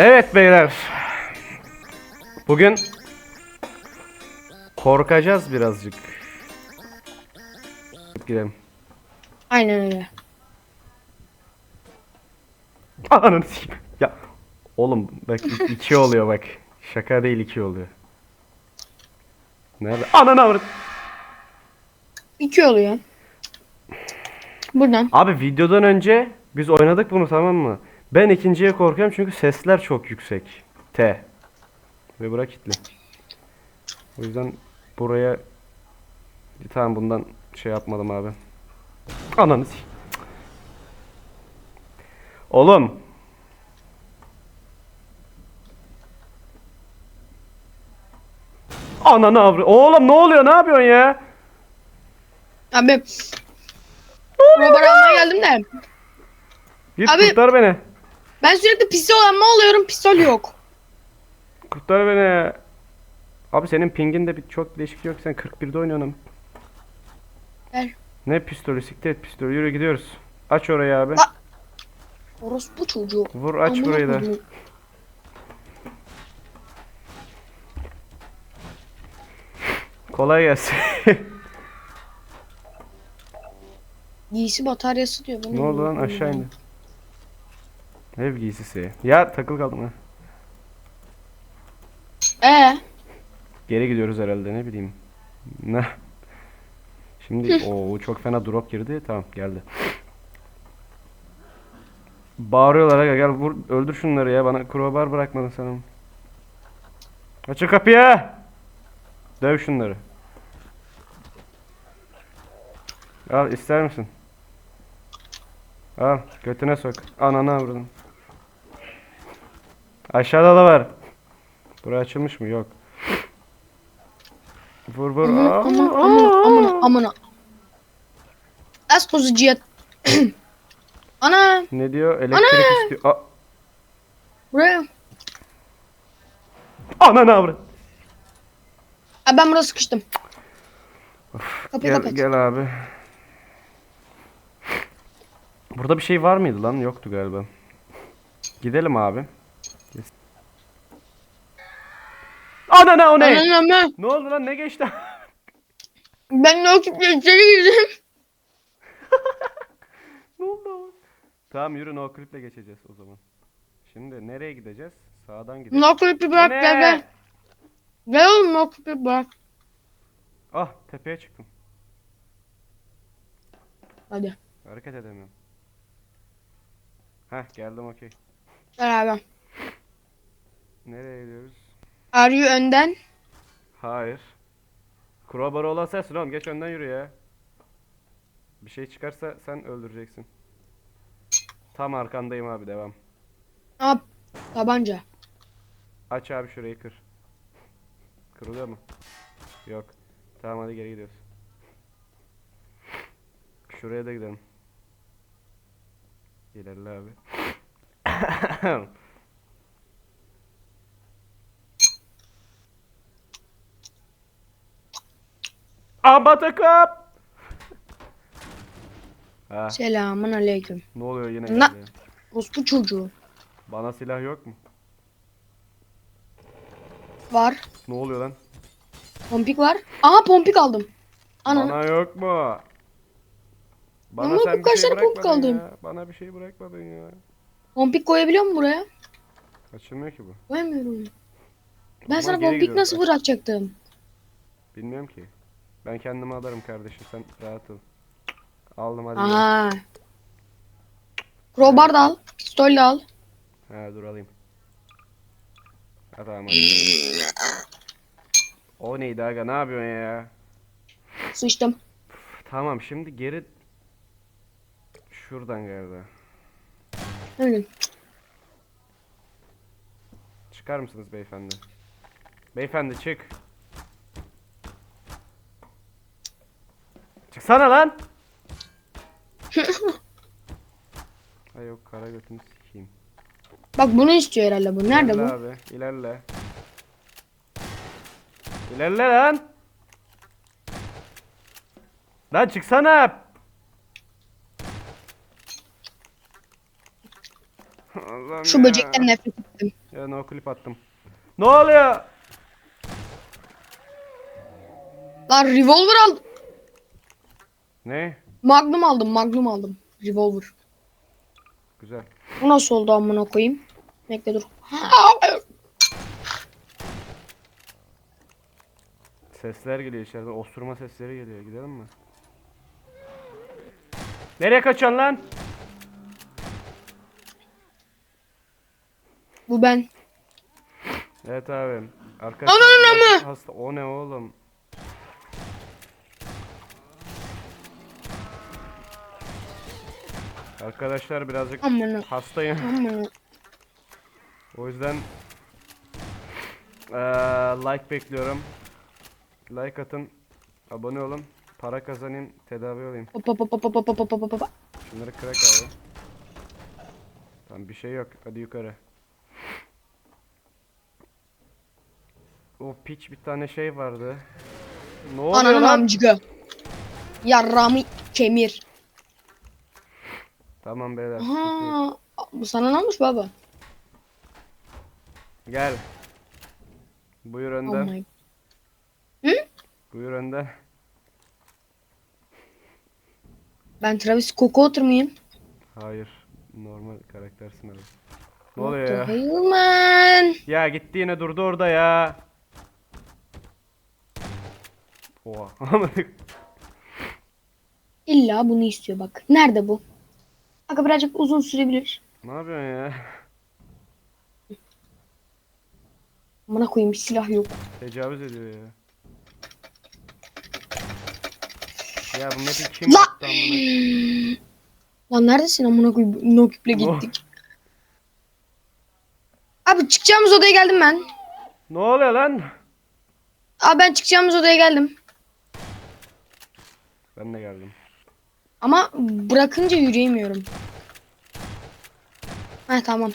Evet beyler. Bugün korkacağız birazcık. Gidelim. Aynen öyle. Ananı sikeyim. Ya oğlum bak iki oluyor bak. Şaka değil iki oluyor. Nerede? Ananı avrat. İki oluyor. Buradan. Abi videodan önce biz oynadık bunu tamam mı? Ben ikinciye korkuyorum çünkü sesler çok yüksek. T. Ve bura kilitli. O yüzden buraya tamam bundan şey yapmadım abi. Ananı s- Oğlum. Ananı avra. Oğlum ne oluyor? Ne yapıyorsun ya? Abi. Robot almaya geldim de. Git Abi- kurtar beni. Ben sürekli pistol alma oluyorum. Pistol yok. Kurtar beni. Abi senin pingin de bir çok değişik yok. Sen 41'de oynuyorsun. Ver. Ne pistolü? Siktir et pistolü. Yürü gidiyoruz. Aç orayı abi. A- Orospu çocuğu. Vur aç Amına burayı da. Kolay gelsin. Giysi bataryası diyor. Ben ne oldu lan aşağı indi. Ev giysisi. Ya takıl kaldım ha. Ee, Geri gidiyoruz herhalde ne bileyim. Ne? Şimdi o çok fena drop girdi. Tamam geldi. Bağırıyorlar aga gel vur öldür şunları ya bana crowbar bırakmadın sen. Açın kapıyı. Döv şunları. Al ister misin? Al götüne sok. Ananı avradım. Aşağıda da var. Burası açılmış mı? Yok. Vur vur. aman Aa, aman aman aman aman. Az kuzu cihat. Ana Ne diyor? Elektrik istiyor. Aa, buraya. Ananı avradım. Abi ben burada sıkıştım. Kapıyı Gel, kapat. gel abi. Burada bir şey var mıydı lan? Yoktu galiba. Gidelim abi. Anana o ne? Ananı ama. Ne oldu lan? Ne geçti? Ben de o kitle içeri girdim. ne oldu ama? Tamam yürü no clip'le geçeceğiz o zaman. Şimdi nereye gideceğiz? Sağdan gideceğiz. No clip'i bırak ne? gel gel. Gel oğlum no clip'i bırak. Ah tepeye çıktım. Hadi. Hareket edemiyorum. Heh geldim okey. Beraber. Nereye gidiyoruz? Aryu önden. Hayır. Crowbar'ı olan sensin oğlum. Geç önden yürü ya. Bir şey çıkarsa sen öldüreceksin. Tam arkandayım abi devam. Aa, tabanca. Aç abi şurayı kır. Kırılıyor mu? Yok. Tamam hadi geri gidiyoruz. Şuraya da gidelim. İlerle abi. Ha, Selamun aleyküm. ne oluyor yine Na- geldi? Orospu çocuğu. Bana silah yok mu? Var. Ne oluyor lan? Pompik var. Aha pompik aldım. Ana. Bana yok mu? Bana Ama sen bu bir şey bırakmadın aldın? ya. Bana bir şey bırakmadın ya. Pompik koyabiliyor musun buraya? Açılmıyor ki bu. Koyamıyorum. Ben zaman sana geri pompik gidiyoruz. nasıl bırakacaktım? Bilmiyorum ki. Ben kendimi alırım kardeşim sen rahat ol. Aldım hadi. Aha. Crowbar da al. Pistol de al. Ha dur alayım. Ha tamam hadi. O neydi aga ne yapıyorsun ya? Sıçtım. Tamam şimdi geri şuradan geldi. Öyle. Çıkar mısınız beyefendi? Beyefendi çık. Çıksana lan. Ay yok kara götünü sikeyim. Bak bunu istiyor herhalde bu. Nerede İlerle bu? abi ilerle. İlerle lan. Lan çıksana. Allah'ım Şu ya. böcekten nefret ettim. Ya no clip attım. Ne oluyor? Lan revolver aldım. Ne? Magnum aldım, magnum aldım. Revolver. Güzel. Bu nasıl oldu amına koyayım? Bekle dur. Sesler geliyor içeriden. Osurma sesleri geliyor. Gidelim mi? Nereye kaçıyorsun lan? Bu ben. Evet abi. Arkadaşlar Ananı mı? Hasta. O ne oğlum? Arkadaşlar birazcık hastayım. O yüzden ee, like bekliyorum. Like atın. Abone olun. Para kazanayım. Tedavi olayım. Şunları kırak abi. Tamam bir şey yok. Hadi yukarı. O piç bir tane şey vardı. Ne oluyor Ananın lan? amcığı. Yarramı kemir. Tamam beyler. Aha. Bu sana ne olmuş baba? Gel. Buyur Oh önden. my. Buyur önden. Ben Travis Scott mıyım? Hayır. Normal karaktersin abi. Ne oluyor ya? hell man? Ya gitti yine durdu orada ya. Oha. İlla bunu istiyor bak. Nerede bu? Aga birazcık uzun sürebilir. ne yapıyorsun ya? Amına koyayım bir silah yok. Tecavüz ediyor ya. Ya bu map'i kim La! yaptı amına? Lan neredesin amına koyayım? Noküple Ne? gittik. Abi çıkacağımız odaya geldim ben. Ne oluyor lan? Abi ben çıkacağımız odaya geldim. Ben de geldim. Ama bırakınca yürüyemiyorum. Ha tamam.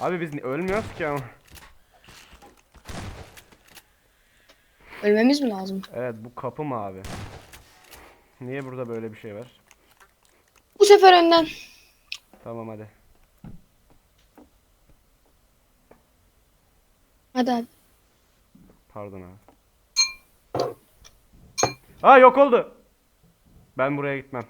Abi biz ölmüyoruz ki ama. Ölmemiz mi lazım? Evet bu kapı mı abi? Niye burada böyle bir şey var? Bu sefer önden. Tamam hadi. Hadi abi. Pardon abi. Aa yok oldu. Ben buraya gitmem.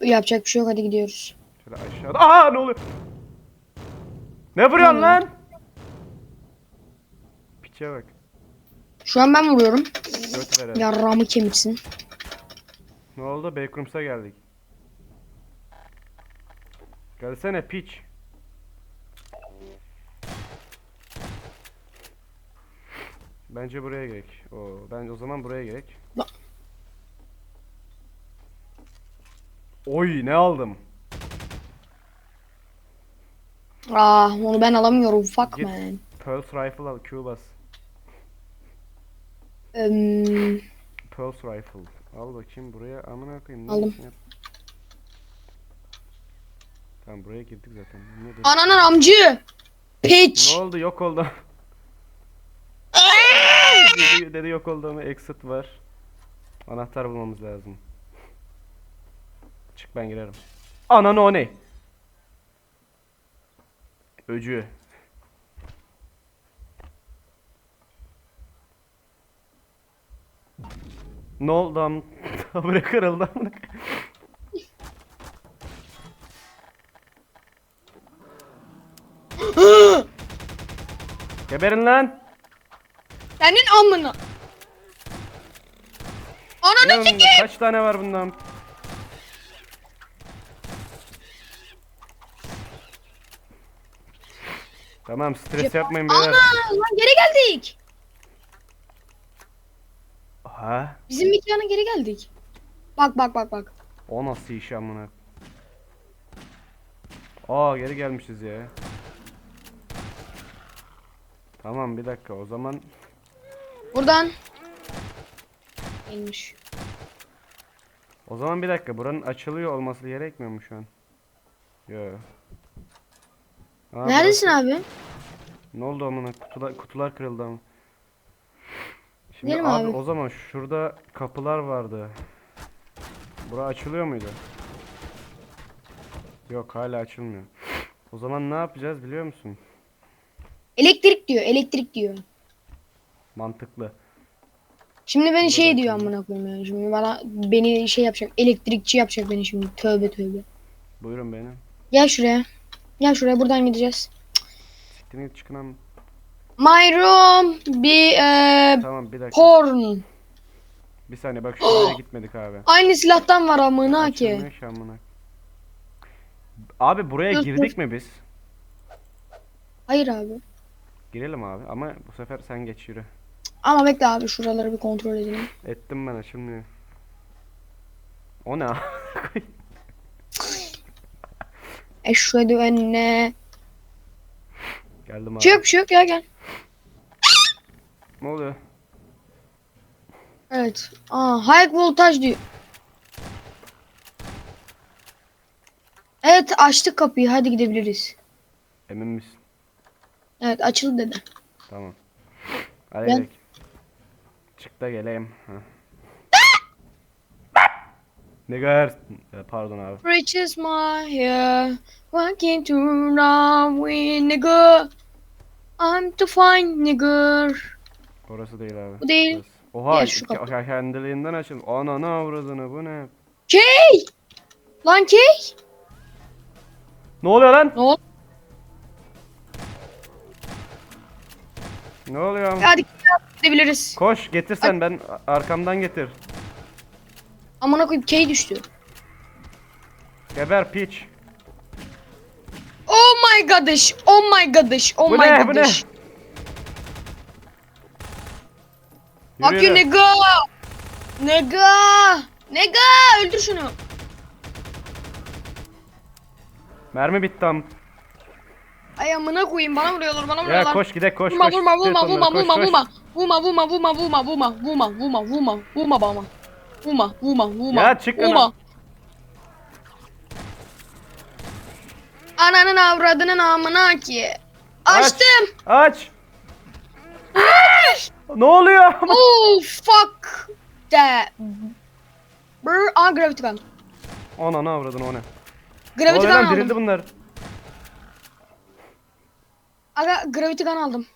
Yapacak bir şey yok hadi gidiyoruz. Şöyle aşağıda. Aa ne oluyor? Ne vuruyorsun Ne lan? Piçe bak. Şu an ben vuruyorum. Göt ver hadi. Yarramı kemirsin. Ne oldu? Backrooms'a geldik. Gelsene piç. Bence buraya gerek. Oo, ben o zaman buraya gerek. Ba- Oy ne aldım? Aa Ah, onu ben alamıyorum. Fuck Git. man. Pulse rifle al, Q bas. Pulse rifle. Al bakayım buraya. Amına koyayım. ne Aldım. işin yap- Tamam buraya girdik zaten. Ne, dedi? ananın amcı. Piç. ne oldu? Yok oldu. dedi, dedi yok oldu ama exit var. Anahtar bulmamız lazım. Çık ben girerim. Ananı o ne? Öcü. Ne oldu am? Tabure kırıldı amına. Geberin lan. Senin amına. Ananı sikeyim. kaç tane var bundan? Tamam stres yapmayın Ana beyler. lan geri geldik. Ha? Bizim mekana geri geldik. Bak bak bak bak. O nasıl iş amına? Aa geri gelmişiz ya. Tamam bir dakika o zaman Buradan. Gelmiş. o zaman bir dakika buranın açılıyor olması gerekmiyor mu şu an? Yo. Aa, Neredesin abi? burası- Ne oldu amına? Kutular, kutular kırıldı ama. Şimdi Gidelim abi, abi. o zaman şurada kapılar vardı. Bura açılıyor muydu? Yok hala açılmıyor. O zaman ne yapacağız biliyor musun? Elektrik diyor. Elektrik diyor. Mantıklı. Şimdi beni şey diyor amına koyayım yani. Şimdi bana beni şey yapacak. Elektrikçi yapacak beni şimdi. Tövbe tövbe. Buyurun beni. Gel şuraya. Gel şuraya buradan gideceğiz. Siktirin git çıkın ama. My room bir e, Tamam bir dakika. porn. Bir saniye bak şuraya gitmedik abi. Aynı silahtan var amına ki. Açılmıyor ki amına. Abi buraya Dur, girdik mi biz? Hayır abi. Girelim abi ama bu sefer sen geç yürü. Ama bekle abi şuraları bir kontrol edelim. Ettim ben açılmıyor. O ne? Eşhedü enne. Geldim abi. Şey yok bir şey yok ya gel. Ne oluyor? Evet. Aa high voltaj diyor. Evet açtık kapıyı hadi gidebiliriz. Emin misin? Evet açıldı dedi. Tamam. Hadi gidelim. Çık da geleyim. Ha. E, Pardon abi. Riches my hair, walking to run with nigga. I'm to find nigger. Orası değil abi. Bu değil. Oha Gel şu kapı. ke- kendiliğinden açıl. Ananı avradını bu ne? Key! Lan Key! Ne oluyor lan? Ne oldu? Ne oluyor? Hadi gidebiliriz. Koş getir sen ben arkamdan getir. Amına koyayım Key düştü. Geber piç. Oh my gosh. Oh my gosh. Oh Bu my ne, bu ne? Yürü, Fuck you yürü. nigga. Nigga. Nigga. Öldür şunu. Mermi bitti am. Ay amına koyayım bana vuruyorlar bana Ya vuruyorlar. koş gidek koş Vurma koş. vurma vurma Tut onları, vurma koş, vurma koş. vurma. Vurma vurma vurma vurma vurma vurma vurma vurma vurma vurma bana. Vurma vurma vurma. Ya çık vurma. Ananın avradının amına ki. Aç. Açtım. Aç. ne oluyor? oh fuck that. Brr, aa gravity gun. Ananı avradını o ne? Ne Gravity gun aldım. dirildi bunlar. Aga gravity gun aldım.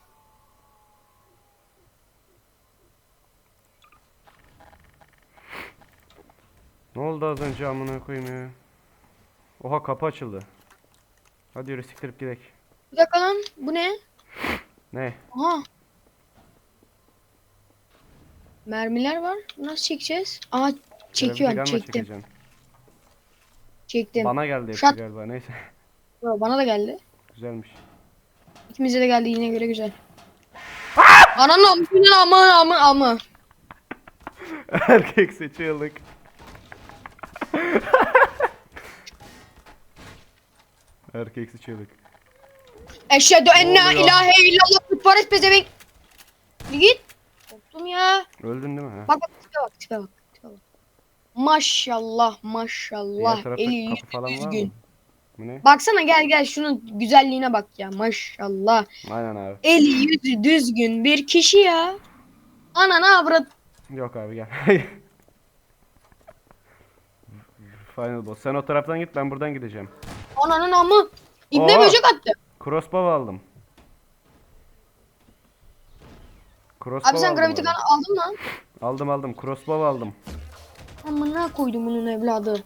Ne oldu az önce amına koyayım ya? Oha kapı açıldı. Hadi yürü siktirip gidek. Bir dakika lan bu ne? Ne? Aha. Mermiler var. Nasıl çekeceğiz? Aa çekiyorum çektim. çekeceksin. Çektim. Bana geldi hepsi Şat. galiba neyse. Yo, Bana da geldi. Güzelmiş. İkimize de geldi yine göre güzel. Ananın amına amı amı amı. Erkek seçiyorduk. Erkek seçiyorduk. Eşhedü enne oluyor? ilahe illallah kutbares pezevenk. Git. Korktum ya. Öldün değil mi? Ha? Bak bak tipe bak tipe bak. Tipe bak. Maşallah maşallah. Diğer tarafta Eli kapı falan yüzü var düzgün. Bu ne? Baksana gel gel şunun güzelliğine bak ya maşallah. Aynen abi. Eli yüzü düzgün bir kişi ya. Anana avrat. Yok abi gel. Final boss. Sen o taraftan git ben buradan gideceğim. Ananın amı. İbne böcek attı. Crossbow aldım. Crossbow Abi sen aldım gravity gun aldın lan. Aldım aldım. Crossbow aldım. Amına koydum bunun evladı.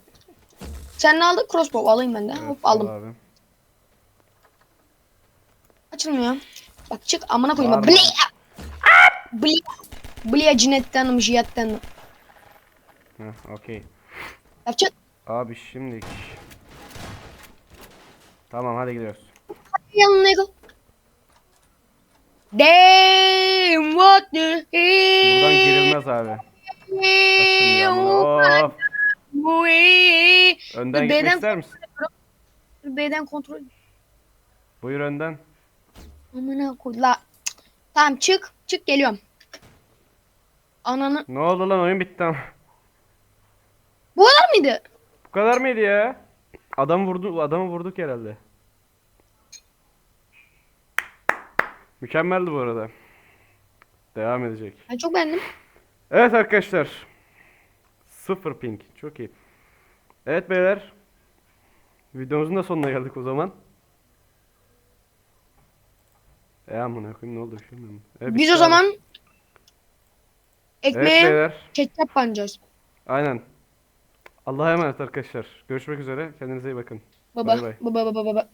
Sen ne aldın? Crossbow alayım ben de. Evet, Hop al aldım. Abi. Açılmıyor. Bak çık amına koyayım. Bağırma. Blia. Blia. Blia cinettenum jiyetten. Heh, okey. Yapacak. Abi şimdi. Tamam hadi gidiyoruz. Yanına gel. Damn what the hell. Buradan girilmez abi. Of. Önden gitmek ister misin? B'den kontrol. Buyur önden. Amına koy. La. Tamam çık. Çık geliyorum. Ananı. Ne oldu lan oyun bitti ama. Bu kadar mıydı? Bu kadar mıydı ya? Adam vurdu, adamı vurduk herhalde. Mükemmeldi bu arada. Devam edecek. Ben çok beğendim. Evet arkadaşlar. Sıfır ping. Çok iyi. Evet beyler. Videomuzun da sonuna geldik o zaman. E amına koyayım ne oldu bir şey mi? E, Biz o zaman Evet ekmeğe beyler. ketçap banacağız. Aynen. Allah'a emanet arkadaşlar. Görüşmek üzere. Kendinize iyi bakın. Baba Bay bay. baba baba baba.